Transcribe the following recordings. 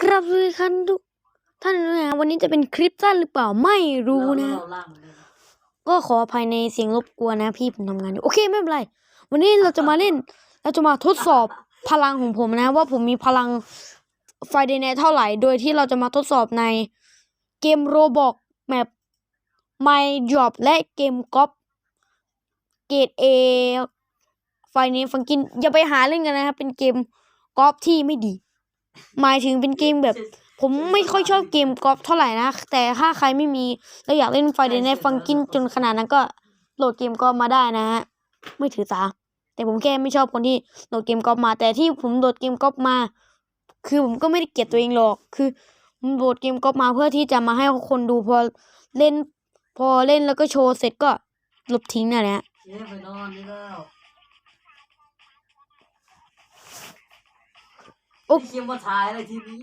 ครับสวัสดีครับทุกท่านนะวันนี้จะเป็นคลิปสั้นหรือเปล่าไม่รู้นะเราล่างมันเลยนะ ก็ขออภัยในเสียงรบกวนนะ พี่ผมทำงานอยู่โอเคไม่เป็นไร วันนี้เราจะมาเล่น เราจะมาทดสอบพลังของผมนะ ว่าผมมีพลังไฟเดนเท่าไหร่ โดยที่เราจะมาทดสอบในเกมโรบอกแมป My Job และเกมก๊อปเกรดเอไฟนี้ฟังกินอย่าไปหาเล่นกันนะครับเป็นเกมก๊อปที่ไม่ดี หมายถึงเป็นเกมแบบ ผมไม่ค่อยชอบเกมกอล์ฟเท่าไหร่นะ แต่ถ้าใครไม่มีแล้วอยากเล่นไฟเดนในฟังกินจนขนาดนั้นก็โหลดเกมกอล์ฟมาได้นะฮะไม่ถือสาแต่ผมแค่ไม่ชอบคนที่โหลดเกมกอล์ฟมา แต่ที่ผมโหลดเกมกอล์ฟมา คือผมก็ไม่ได้เกลียดตัวเองหรอก คือผมโหลดเกมกอล์ฟมาเพื่อที่จะมาให้คนดูพอเล่น พอเล่นแล้วก็โชว์เสร็จก็ลบทิ้งนั่นแหละ โอ้ไม่คิดว่าถ่ายอะไรทีนี้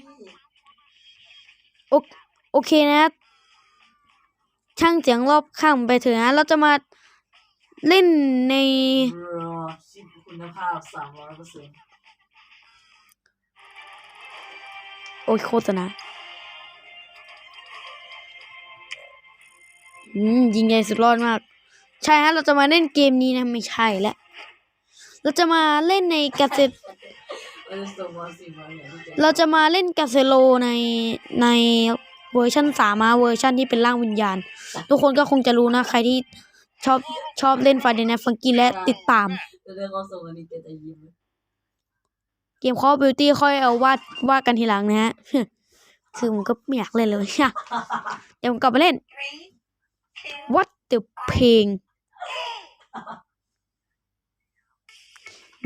โอโอเคนะช่างเสียงรอบข้างไปเถอะนะ เราจะมาเล่นในรอชิปคุณภาพสามร้อยเปอร์เซ็นต์โอ้ยโฆษณาอืมยิงใหญ่สุดรอดมาก ใช่ฮะ เราจะมาเล่นเกมนี้นะ ไม่ใช่แล้วเราจะมาเล่นในกาเซเระส่งม เราจะมาเล่นกาเซโลในในเวอร์ชันสามาเวอร์ชันที่เป็นร่างวิญญาณ ทุกคนก็คงจะรู้นะ ใครที่ชอบชอบเล่นฟาเดนฟังกี้และติดตามจะได้เขาส่งอันนี้ค่อยเอาวาดวาดกันทีหลังนะฮะ คือผมก็ไม่อยากเล่นเลยอะเดี๋ยวผมกลับมาเล่น What the เพลง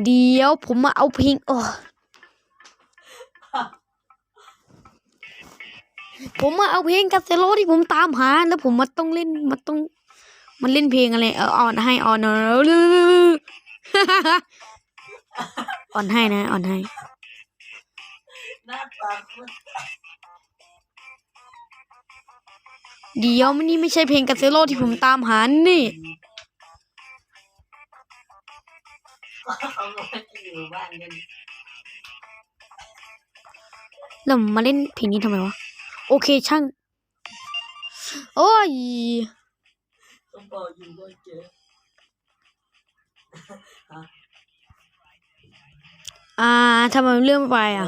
เดี๋ยวผมมาเอาเพลงโอ้ ผมมาเอาเพลงกาเซโลที่ผมตามหา แล้วผมมาต้องเล่นมาต้อง มันเล่นเพลงอะไรเอออ่อนให้อ่อนเอออ่อนให้นะอ่อนให้หน้าตาโคตรเดี๋ยวมันนี่ไม่ใช่เพลงกาเซโลที่ผมตามหานี่เขาบอกว่าจะอยู่บ้านกันแล้วมาเล่นเพลงนี้ทำไมวะ โอเคช่าง โอ้ยเขาบอกอยู่บ้านเจออ่าทำไมเลื่อนไปอะ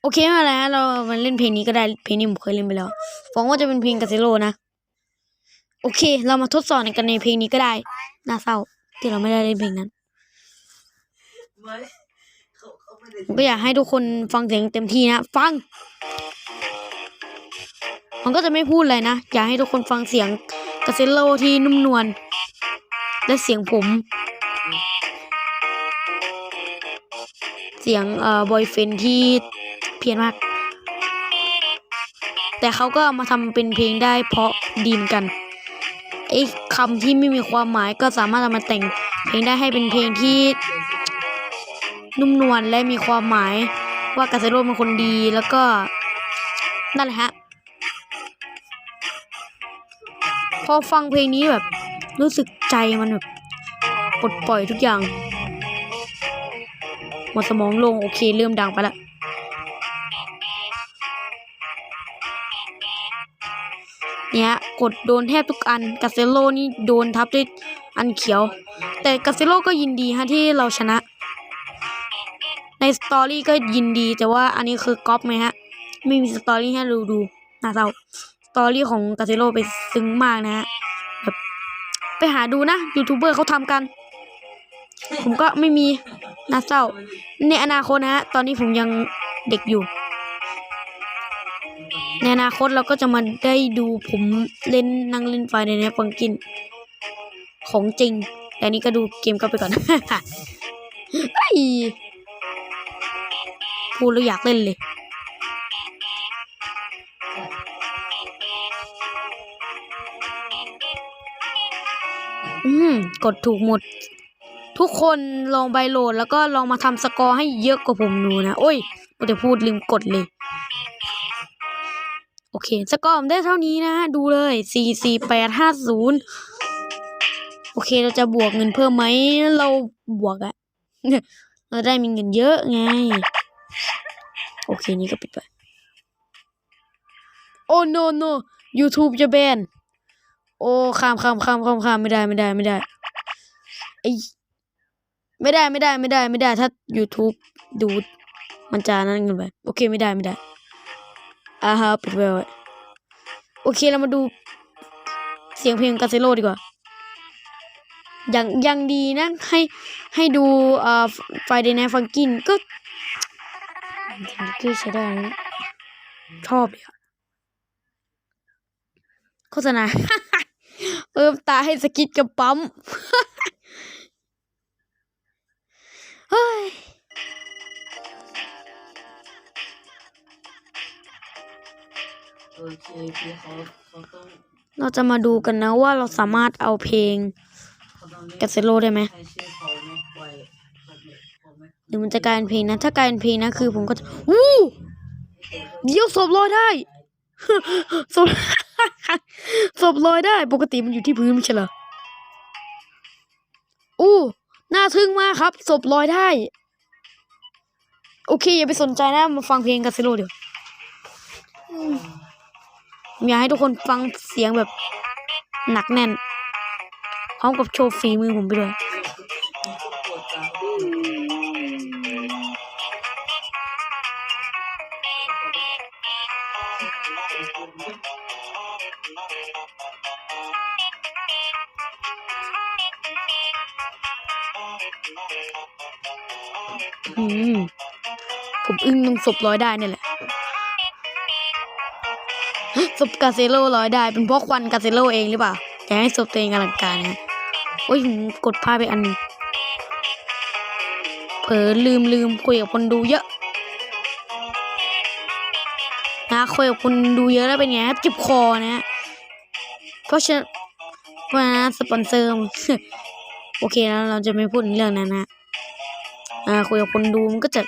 โอเคไมาแล้วเรามาเล่นเพลงนี้ก็ได้เพลงนี้ผมเคยเล่นไปแล้วฟังว่าจะเป็นเพลงกาเซโลนะ โอเค เรามาทดสอบกันในเพลงนี้ก็ได้น่าเศร้าที่เราไม่ได้เล่นเพลงนั้นไม่เขาเขาไม่ได้ผมก็อยากให้ทุกคนฟังเสียงเต็มที่นะ ฟัง มันก็จะไม่พูดอะไรนะ อยากให้ทุกคนฟังเสียงกาเซโลที่นุ่มนวลและเสียงผม เสียงเอ่อบอยเฟนที่เพี้ยนมาก แต่เขาก็มาทำเป็นเพลงได้เพราะดีเหมอนกันไอ้คำที่ไม่มีความหมายก็สามารถเอามาแต่งเพลงได้ให้เป็นเพลงที่นุ่มนวลและมีความหมายว่ากาเซโร่เป็นคนดีแล้วก็นั่นแหละฮะ อฟังเพลงนี้แบบ รู้สึกใจมันแบบปลดปล่อยทุกอย่าง หมดสมองลงโอเคเริ่มดังไปละเนี่ยกดโดนแทบทุกอันกาเซโร่นี่โดนทับด้วยอันเขียว แต่กาเซโร่ก็ยินดีฮะที่เราชนะ ในสตอรี่ก็ยินดีแต่ว่าอันนี้คือก๊อปไหมฮะ ไม่มีสตอรี่ให้ดูดูน่าเศร้า ตอรี่ของกาเซโร่ไปซึ้งมากนะฮะแบบไปหาดูนะยูทูบเบอร์เขาทำกัน ผมก็ไม่มีน่าเศร้า ในอนาคตนะฮะตอนนี้ผมยังเด็กอยู่ ในอนาคตเราก็จะมาได้ดูผมเล่นนั่งเล่นไฟในเนี้ฟังกิน ของจริง แต่นี้ก็ดูเกมก็ไปก่อนไอ้พูดแล้วอยากเล่นเลย กดถูกหมด ทุกคนลองใบโหลด แล้วก็ลองมาทำสกอร์ให้เยอะกว่าผมดูนะ โอ้ยก็จะพูดลืมกดเลย โอเค สกอร์ผมได้เท่านี้นะ ดูเลยสี่สี่แปดห้าศูนย์โอเค เราจะบวกเงินเพิ่มไหม เราบวกอะเราได้มีเงินเยอะไง โอเค นี่ก็ปิดไป โอ้ no no YouTube จะแบนโอ้ข้ามข้ามข้ามข้ามข้ามไม่ได้ไม่ได้ไม่ได้ ไอไม่ได้ไม่ได้ไม่ได้ไม่ได้ถ้า YouTube ดูมันจะนั่นกันไปโอเคไม่ได้ไม่ได้อ่าฮะปิดไว้ไว้โอเคเรามาดูเสียงเพลงกาเซโลดีกว่า อย่างยังดีนะ ให้ให้ดูอ่อไฟเดน y ฟังกินก็ก็ใช้ได้นะชอบเลยอะโฆษณาเพิ่มตาให้สกิดกับปั๊ม เฮ้ยโอเคพี่เขาเขาต้องเราจะมาดูกันนะว่าเราสามารถเอาเพลงเขาต้องเรียกาเซโลได้ไหมใช้ชื่อเขาไหมไว้แบบนี้พอไหมหรือมันจะกลายเป็นเพลงนะ ถ้ากลายเป็นเพลงนะคือผมก็จะอู้เดี๋ยวศพลอยได้ ศพ ศพลอยได้ ปกติมันอยู่ที่พื้นไม่ใช่เหรออู้ น่าทึ่งมากครับศพลอยได้ โอเค อย่าไปสนใจนะ มาฟังเพลงกาเซโลเดี๋ยวอืมอยากให้ทุกคนฟังเสียงแบบหนักแน่นพร้อมกับโชว์ฝีมือผมไปด้วย อึ้งตรงศพร้อยได้เนี่ยแหละศพกาเซโลร้อยได้ เป็นเพราะควันกาเซโลเองหรือเปล่าอยากให้ศพตัวเองอลังการนะโอ้ยผมกดพลาดไปอันนึงเผลอลืมลืมคุยกับคนดูเยอะนะคุยกับคนดูเยอะแล้วเป็นไงครับจ็บคอนะเพราะฉะนั้นเพราะฉะนั้นสปอนเซอร์โอเคแล้วเราจะไม่พูดเรื่องนั้นนะอ่าคุยกับคนดูมันก็จะ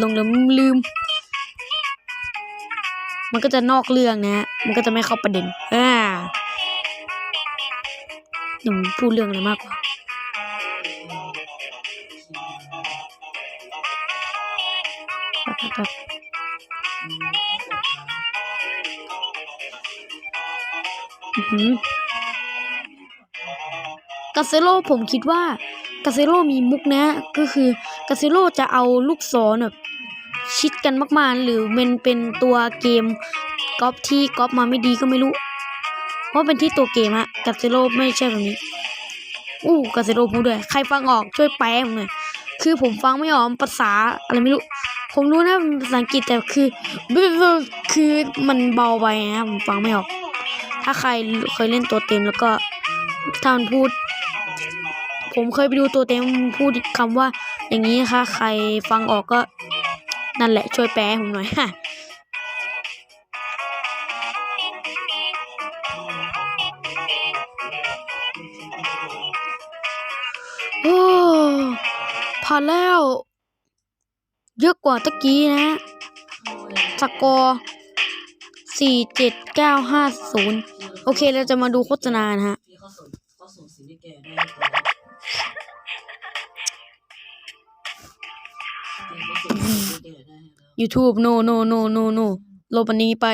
ลงลืมลืม มันก็จะนอกเรื่องนะ มันก็จะไม่เข้าประเด็น อ่าเดี๋ยวผมพูดเรื่องอะไรมากกว่าแป๊บกาเซโลผมคิดว่ากาเซโลมีมุกนะ ก็คือ กาเซโลจะเอาลูกศรแบบชิดกันมาก ๆ หรือมันเป็นตัวเกมก๊อปที่ก๊อปมาไม่ดีก็ไม่รู้เพราะเป็นที่ตัวเกมอะกาเซโลไม่ใช่แบบนี้อู้กาเซโลพูดด้วยใครฟังออกช่วยแปลผมหน่อยคือผมฟังไม่ออกภาษาอะไรไม่รู้ ผมรู้นะภาษาอังกฤษแต่คือคือมันเบาไปนะผมฟังไม่ออก ถ้าใครเคยเล่นตัวเต็มแล้วก็ถ้านพูด ผมเคยไปดูตัวเต็มพูดคำว่า อย่างนี้นะคะใครฟังออกก็นั่นแหละช่วยแปลผมหน่อยฮะโอ้ผ่านแล้ว เยอะกว่าตะกี้นะสกอร์สี่เจ็ดเก้าห้าศูนย์โอเคเราจะมาดูโฆษณานะฮะ YouTube no no no no no ลบอันนี้ไป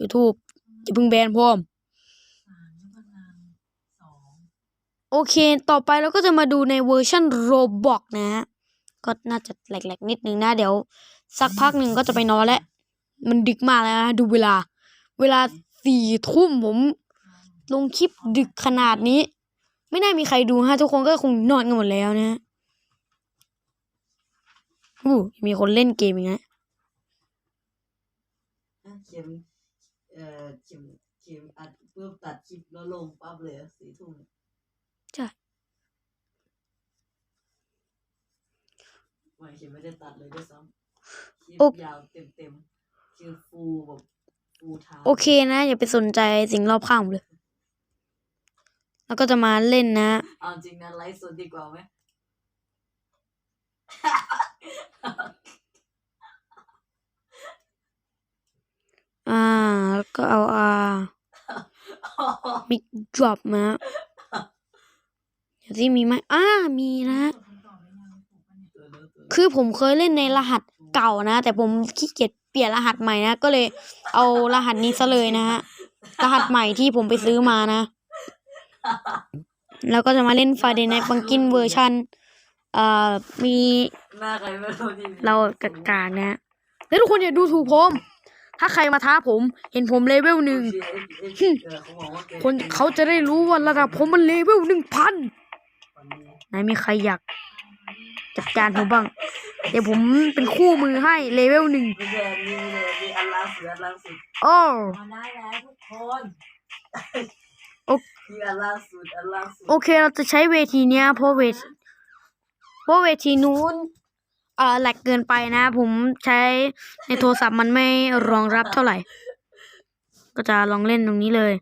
YouTube อย่าเพิ่งแบนพร้อม โอเค ต่อไปเราก็จะมาดูในเวอร์ชันโรบอกนะฮะ ก็น่าจะแหลกๆ นิดนึงนะ เดี๋ยว สักพักหนึ่งก็จะไปนอนแล้ว มันดึกมากแล้วนะ ดูเวลา เวลาสี่ทุ่มผม ลงคลิปดึกขนาดนี้ ไม่น่ามีใครดูฮะ ทุกคนก็คงนอนกันหมดแล้วนะ อู้มีคนเล่นเกมอย่างเงี้ยอะเข็มเอ่อเข็มเข็มอัดเพื่อตัดคลิปแล้วลงปั๊บเลยอะสี่ทุ่มเนี่ยใช่ไม่เข็มไม่ได้ตัดเลยด้วยซ้ำคลิปโอ้ยาวเต็มเต็มๆคือฟูแบบฟูทางโอเคนะ อย่าไปสนใจสิ่งรอบข้างผมเลย แล้วก็จะมาเล่นนะ เอาจริงนะไลฟ์สดดีกว่าไหม อ่าแล้วก็เอาอามิกดรอปมาเดี๋ยวที่มีไหมอ่ามีนะ คือผมเคยเล่นในรหัสเก่านะ แต่ผมขี้เกียจเปลี่ยนรหัสใหม่นะ ก็เลยเอารหัสนี้ซะเลยนะฮะ รหัสใหม่ที่ผมไปซื้อมานะ แล้วก็จะมาเล่นไฟเดย์ในบังกินเวอร์ชัน เอ่อมีหน้าใครไม่รู้ที่มีเรากากานะฮะแล้วทุกคนอย่าดูถูกผม ถ้าใครมาท้าผม เห็นผมเลเวลหนึ่งเออเขาบอกว่าแกคนเขาจะได้รู้ว่าระดับผมมันเลเวลหนึ่งพันวันนี้ไหนมีใครอยากจัดการผมบ้าง เดี๋ยวผมเป็นคู่มือให้เลเวลหนึ่งไม่ใช่อันนี้เลยมีอันล่าสุดอันล่าสุดโอ้มาได้แล้วทุกคนโอ้มีอันล่าสุดอันล่าสุดโอเคเราจะใช้เวทีเนี้ยเพราะเวที เพราะเวทีนู้นเอ่อแหลกเกินไปนะ ผมใช้ในโทรศัพท์มันไม่รองรับเท่าไหร่ ก็จะลองเล่นตรงนี้เลย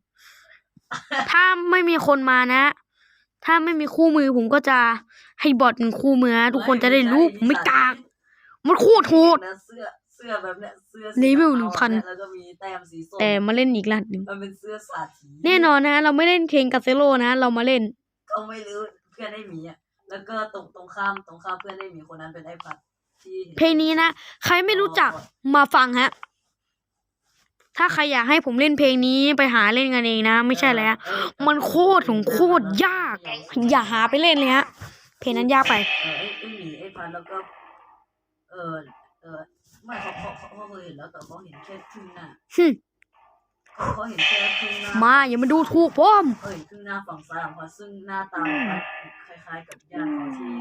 ถ้าไม่มีคนมานะ ถ้าไม่มีคู่มือผมก็จะให้บอทหนึ่งคู่มือนะทุกคนจะได้รู้ผมไม่กากมันโคตรโหด นะเสื้อเสื้อแบบเนี้ยเสื้อเลเวลสีหนึ่งพันแล้วก็มีแต้มสีส้มแต่มาเล่นอีกรหัสหนึ่งมันเป็นเสื้อสาธีแน่นอนนะ เราไม่เล่นเพลงกาเซโลนะ เรามาเล่น ก็ไม่รู้เพื่อนได้หมีอะ แล้วก็ตรงตรงข้ามตรงข้ามเพื่อนได้หมีคนนั้นเป็นไอ้พัดที่ห็เพลงนี้นะ ใครไม่รู้จักมาฟังฮะ ถ้าใครอยากให้ผมเล่นเพลงนี้ไปหาเล่นกันเองนะ ไม่ใช่แล้วเออมันโคตรของโคตรยาก อย่าหาไปเล่นเลยฮะ เพลงนั้นยากไป เออไอ้ไอ้หมีไอ้พัดแล้วก็ เออเออไม่เขาเขาเขาเขาเคยเห็นแล้วแต่เขาเห็นแค่ครึ่งหน้าหึ เขาเขาเห็นแค่ครึ่งหน้ามาอย่ามาดูถูกผมเอ้ยครึ่งหน้าฝั่งซ้ายของเขาซึ่งหน้าตาของเขาคล้ายๆกับญาติเขาที่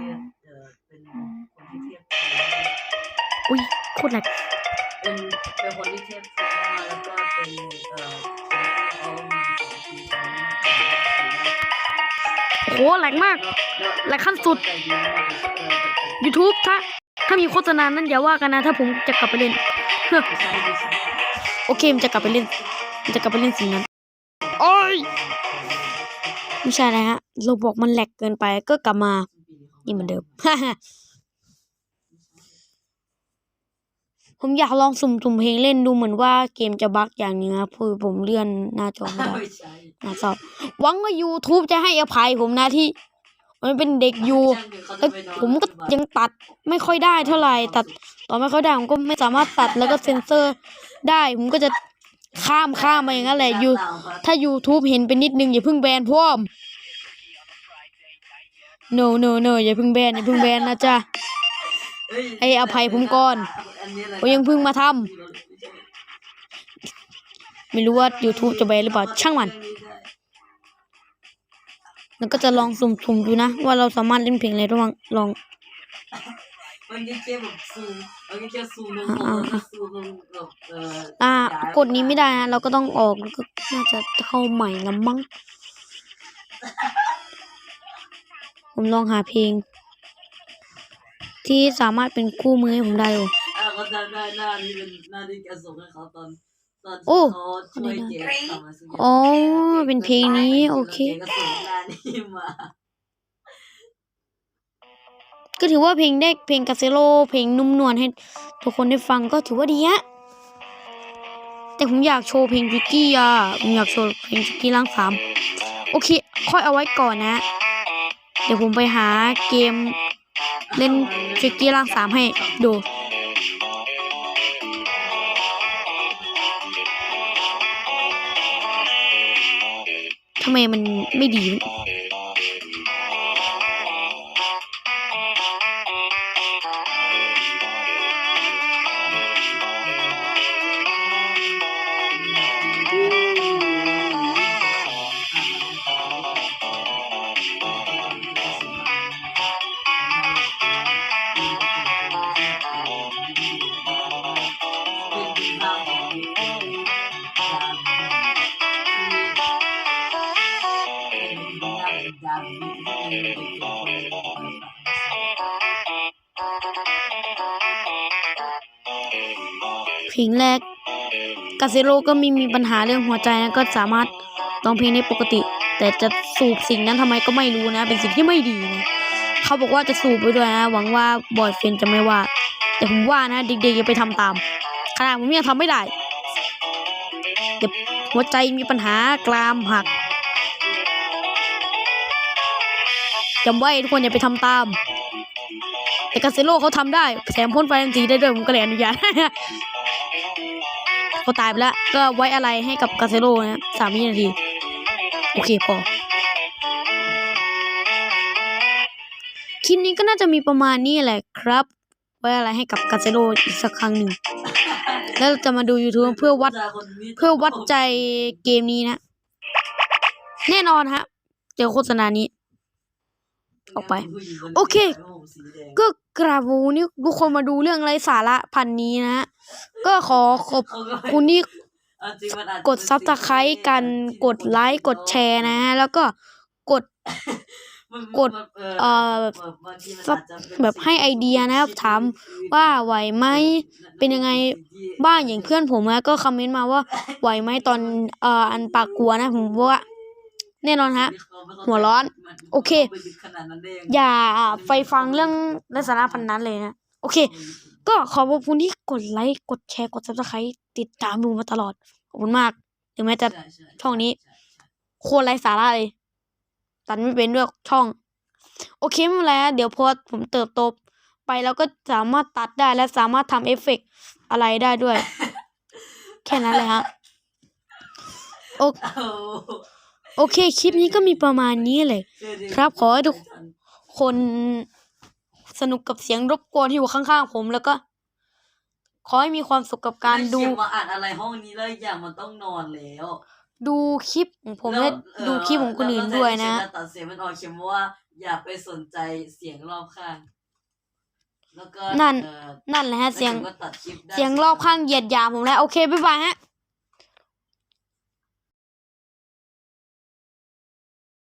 เออเป็นคนที่เทียบเทียมอุ้ยโคตรแหลกเป็นเป็นคนที่เทียบเทียมมากแล้วก็เป็นเอ่อคนที่เขามีสองทีมโหแหลกมากแหลกขั้นสุด YouTube ถ้า ถ้ามีโฆษณานั้นอย่าว่ากันนะ ถ้าผมจะกลับไปเล่นเฮ้อโอเคมันจะกลับไปเล่นมัน จะกลับไปเล่นสิ่งนั้นโอ้ยไม่ใช่นะฮะเราบอกมันแหลกเกินไปก็กลับมา นี่เหมือนเดิมผมอยากลองสุ่มสุ่มเพลงเล่นดูเหมือนว่าเกมจะบั๊กอย่างหนึงนะคือผมเลื่อนหน้าจอไม่ได้ไม่ใช่น่าเศร้าหวังว่า YouTube จะให้อภัยผมนะที่ มันเป็นเด็กอยู่เอ้ยผมก็ยังตัดไม่ค่อยได้เท่าไหร่ตัดต่อไม่ค่อยได้ผมก็ไม่สามารถตัดแล้วก็เซ็นเซอร์ได้ ผมก็จะ ข้ามข้ามมาอย่างนั้นแหละอยู่ถ้า YouTube เห็นเป็นนิดนึงอย่าเพิ่งแบนพ่อม no no no อย่าเพิ่งแบนอย่าเพิ่งแบนนะจ๊ะให้อภัยผมก่อนผมยังเพิ่งมาทำไม่รู้ว่า YouTube จะแบนหรือเปล่าช่างมันแล้วก็จะลองสุ่มๆดูนะ ว่าเราสามารถเล่นเพลงอะไรระหว่างลอง มันก็แค่แบบซูมมันก็แค่ซูมลงลงแล้วก็ซูมลงแบบเอ่ออ่าย้ายกดนี้ไม่ได้นะเราก็ต้องออกแล้วก็น่าจะเข้าใหม่ละมั้ง ผมลองหาเพลง ที่สามารถเป็นคู่มือให้ผมได้อยู่อ่าเขาจำได้หน้านี้เป็นหน้าที่แกส่งให้เขาตอนตอนโอ้ที่เขาช่วยเกดทำอะไรสักอย่างอ๋อ เป็นเพลงนี้ โอเคแล้วแกก็ส่งหน้านี้มา ก็ถือว่าเพลงได้เพลงกาเซโลเพลงนุ่มนวลให้ทุกคนได้ฟังก็ถือว่าดีฮะแต่ผมอยากโชว์เพลงจิกกี้อะผมอยากโชว์เพลงจิกกี้ร่างสามโอเค ค่อยเอาไว้ก่อนนะ เดี๋ยวผมไปหาเกมเล่นจิกกี้ร่างสามให้ดูทำไมมันไม่ดี ลงแรกกาเซโรก็ไมีมีปัญหาเรื่องหัวใจนะก็สามารถร้องเพลงได้ปกติ แต่จะสูบสิ่งนั้นทำไมก็ไม่รู้นะ เป็นสิ่งที่ไม่ดีนะเขาบอกว่าจะสูบไปด้วยนะหวังว่าบอยเฟนจะไม่ว่า แต่ผมว่านะ เด็กๆอย่าไปทำตามขนาดผมยังทำไม่ได้เดี๋ยวหัวใจมีปัญหากรามหักจำไว้ทุกคนอย่าไปทำตาม แต่กาเซโร่เขาทำได้แถมพ่นไฟทันทีได้ด้วยผมก็เลยอนุญาต เขาตายไปแล้ว ก็ไว้อะไรให้กับกาเซโร่นะสามวินาที โอเคพอคลิปนี้ก็น่าจะมีประมาณนี้แหละครับ ไว้อะไรให้กับกาเซโร่อีกสักครั้งหนึ่งแล้วจะมาดู YouTube เพื่อวัดเพื่อวัดใจเกมนี้นะ แน่นอนฮะ เจอโฆษณานี้ ออกไป โอเค ก็ กราบวันนี้ทุกคนมาดูเรื่องไรสาระพันนี้นะฮะก็ขอขอบคุณที่กดซับสไครต์กันกดไลค์กดแชร์นะฮะแล้วก็กดกดเอ่อแบบให้ไอเดียนะครับ ถามว่าไหวไหมเป็นยังไงบ้างอย่างเพื่อนผมนะก็คอมเมนต์มาว่าไหวไหมตอนเอ่ออันปากกลัวนะผมว่า แน่นอนฮะ หัวร้อน โอเค อย่าไปฟังเรื่องไร้สาระพันนั้นเลยนะ โอเค ก็ขอบคุณที่กดไลค์ กดแชร์ กดซับสไครต์ติดตามดูมาตลอด ขอบคุณมาก ถึงแม้จะช่องนี้ โคตรไร้สาระเลย ตัดไม่เป็นด้วยช่อง โอเคไม่เป็นไรฮะเดี๋ยวพอผมเติบโตไปแล้วก็สามารถตัดได้และสามารถทำเอฟเฟกต์อะไรได้ด้วย แค่นั้นเลยฮะ โอ โอเค คลิปนี้ก็มีประมาณนี้เลย ครับขอให้ทุกคนสนุกกับเสียงรบกวนที่อยู่ข้างๆผมแล้วก็ ขอให้มีความสุขกับการดู เสียงมาอ่านอะไรห้องนี้แล้วอีกอย่างมันต้องนอนแล้วดูคลิปของผมแล้และวเอ่อดูคลิปของคนอื่นด้วยนะ แล้วตัดเสียงมันออกเขียนว่า อย่าไปสนใจเสียงรอบข้าง แล้วก็นั่น เอ่อนั่นแหละฮะเสียง แล้วก็ตัดคลิปได้ เสียงรอบข้างเหยียดหยามผมแล้ว โอเค บ๊ายบายฮะ